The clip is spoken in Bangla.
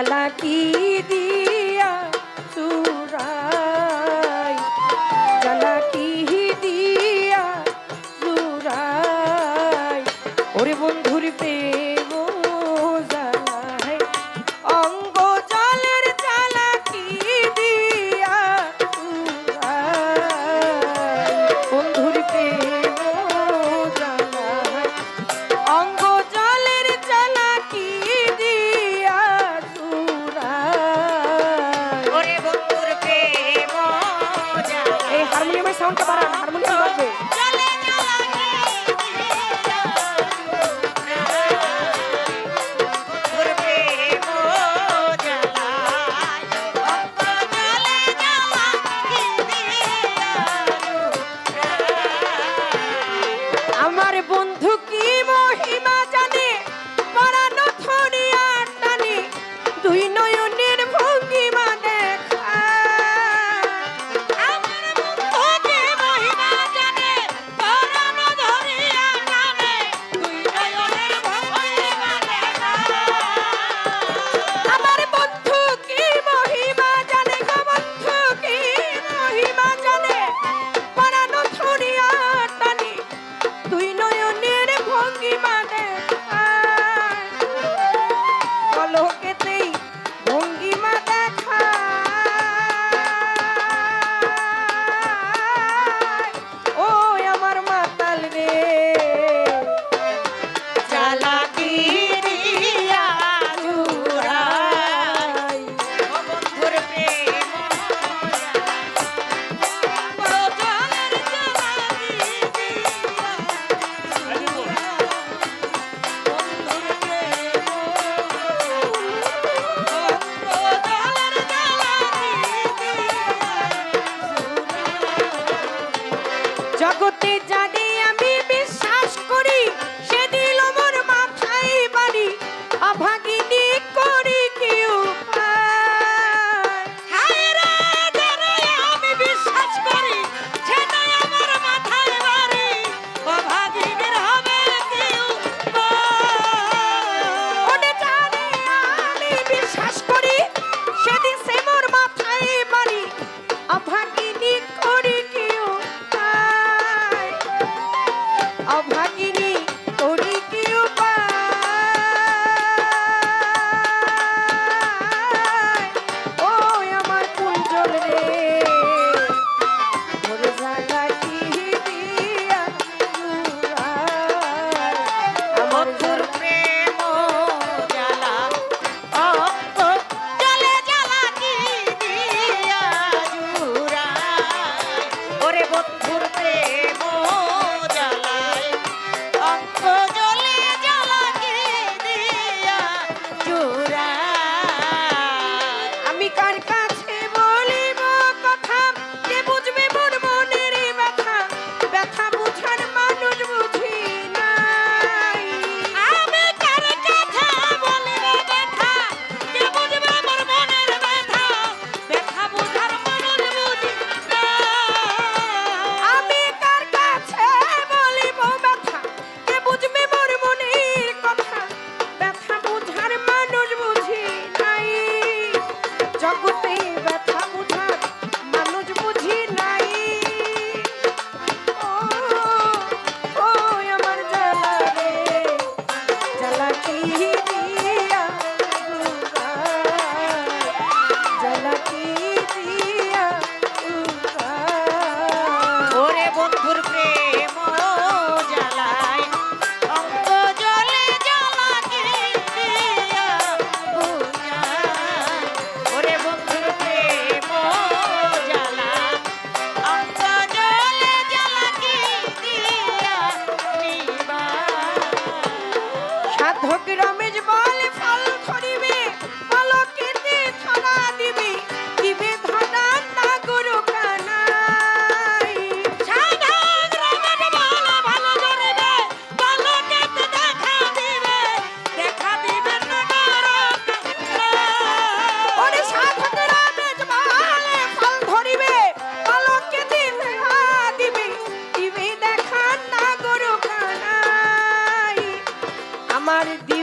জ্বালা কি দিয়ে আমার বন্ধু কি মহিমা জানে? অভাগী pirâmide, mano. to body.